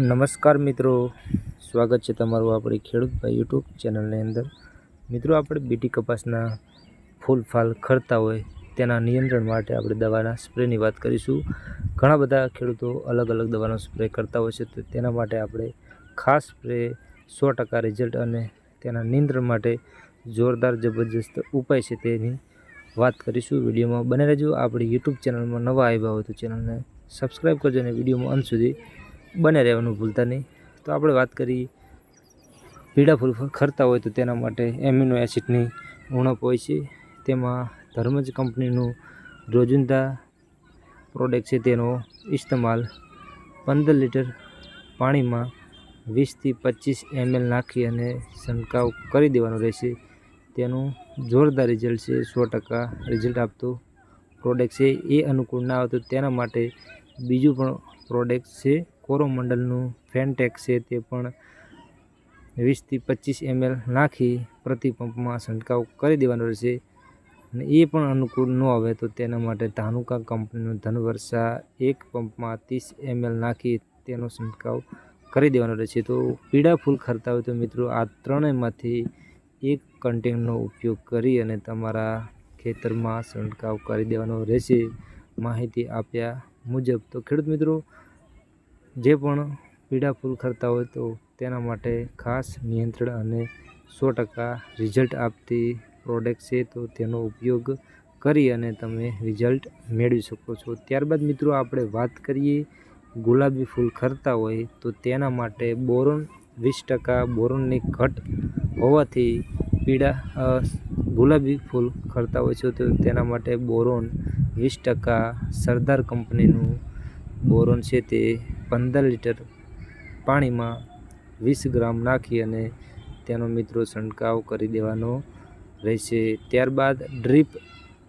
નમસ્કાર મિત્રો. સ્વાગત છે તમારું આપણી ખેડૂત ભાઈ યુટ્યુબ ચેનલની અંદર. મિત્રો, આપણે બીટી કપાસના ફૂલ ફાલ ખરતા હોય તેના નિયંત્રણ માટે આપણે દવાના સ્પ્રેની વાત કરીશું. ઘણા બધા ખેડૂતો અલગ અલગ દવાનો સ્પ્રે કરતા હોય છે, તો તેના માટે આપણે ખાસ સ્પ્રે સો ટકા રિઝલ્ટ અને તેના નિયંત્રણ માટે જોરદાર જબરજસ્ત ઉપાય છે તેની વાત કરીશું. વિડીયોમાં બને રહેજો. આપણી યુટ્યુબ ચેનલમાં નવા આવ્યા હોય તો ચેનલને સબસ્ક્રાઈબ કરજો અને વિડીયોમાં અંત સુધી બને રહેવાનું ભૂલતા નહીં. તો આપણે વાત કરીએ. પીળા ફૂલ ખરતા હોય તો તેના માટે એમિનો એસિડની ઉણપ હોય છે. તેમાં ધર્મજ કંપનીનું રોજિંદા પ્રોડક્ટ છે તેનો ઇસ્તેમાલ પંદર લીટર પાણીમાં વીસથી પચીસ એમએલ નાખી અને છંટકાવ કરી દેવાનો રહેશે. તેનું જોરદાર રિઝલ્ટ છે, સો ટકા રિઝલ્ટ આપતું પ્રોડક્ટ છે. એ અનુકૂળ ના આવે તો તેના માટે બીજું પણ પ્રોડક્ટ છે. કોરોમંડલનું ફેનટેક છે તે પણ વીસથી પચીસ એમએલ નાખી પ્રતિ પંપમાં છંટકાવ કરી દેવાનો રહેશે. અને એ પણ અનુકૂળ ન આવે તો તેના માટે ધાનુકા કંપનીનું ધનવર્ષા એક પંપમાં ત્રીસ એમએલ નાખી તેનો છંટકાવ કરી દેવાનો રહેશે. તો પીળા ફૂલ ખરતા હોય તો મિત્રો આ ત્રણેયમાંથી એક કન્ટેનનો ઉપયોગ કરી અને તમારા ખેતરમાં છંટકાવ કરી દેવાનો રહેશે. માહિતી આપ્યા મુજબ. તો ખેડૂત મિત્રો જે પણ ફૂલ ખરતા હોય તો તેના માટે ખાસ નિયંત્રણ અને સો ટકા રિઝલ્ટ આપતી પ્રોડક્ટ છે, તો તેનો ઉપયોગ કરી અને તમે રિઝલ્ટ મેળવી શકો છો. ત્યારબાદ મિત્રો આપણે વાત કરીએ ગુલાબી ફૂલ ખરતા હોય તો તેના માટે બોરોન વીસ ટકા બોરોનની ઘટ હોવાથી પીળા ગુલાબી ફૂલ ખરતા હોય છે, તો તેના માટે બોરોન વીસ ટકા સરદાર કંપનીનું બોરોન છે તે પંદર લીટર પાણીમાં વીસ ગ્રામ નાખી અને તેનો મિત્રો છંટકાવ કરી દેવાનો રહેશે. ત્યારબાદ ડ્રીપ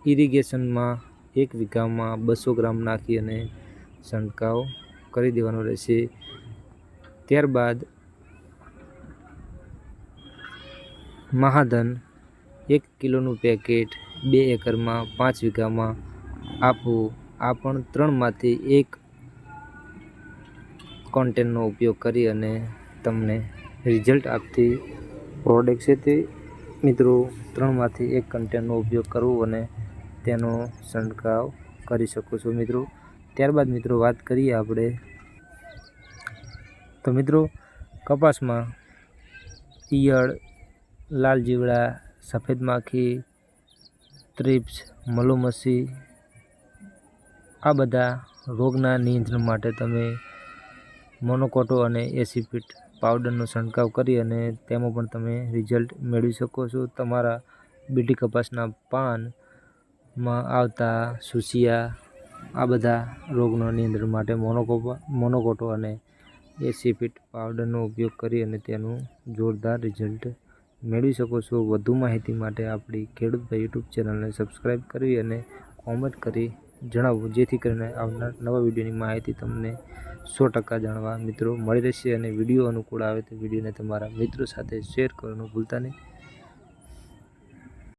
ઇરિગેશનમાં એક વીઘામાં બસો ગ્રામ નાખી અને છંટકાવ કરી દેવાનો રહેશે. ત્યારબાદ મહાધન એક કિલોનું પેકેટ બે એકરમાં પાંચ વીઘામાં આપવું આ પણ ત્રણમાંથી એક કોન્ટેનનો ઉપયોગ કરી અને તમને રિઝલ્ટ આપતી પ્રોડક્ટ છે તે મિત્રો ત્રણમાંથી એક કન્ટેનનો ઉપયોગ કરવો અને તેનો છંટકાવ કરી શકો છો મિત્રો. ત્યારબાદ મિત્રો વાત કરીએ આપણે. તો મિત્રો કપાસમાં ઈયળ, લાલ જીવડા, સફેદ માખી ત્રિપ્સ મલુમસી આ બધા રોગના નિયંત્રણ માટે તમે મોનોકોટો અને એસીપીટ પાવડરનો છંટકાવ કરી અને તેમાં પણ તમે રિઝલ્ટ મેળવી શકો છો. તમારા બીટી કપાસના પાનમાં આવતા સુસિયા, આ બધા રોગનો નિયંત્રણ માટે મોનોકોપા મોનોકોટો અને એસીપીટ પાવડરનો ઉપયોગ કરી અને તેનું જોરદાર રિઝલ્ટ મેળવી શકો છો. વધુ માહિતી માટે આપણી ખેડૂતભાઈ યુટ્યુબ ચેનલને સબસ્ક્રાઈબ કરવી અને કોમેન્ટ કરી જણાવવું જેથી કરીને આવનાર નવા વિડીયોની માહિતી તમને સો ટકા જાણવા મિત્રો. મળી રહેશે અને વીડિયો અનુકૂળ આવે તો વિડીયોને તમારા મિત્રો સાથે શેર કરવાનું ભૂલતા નહીં.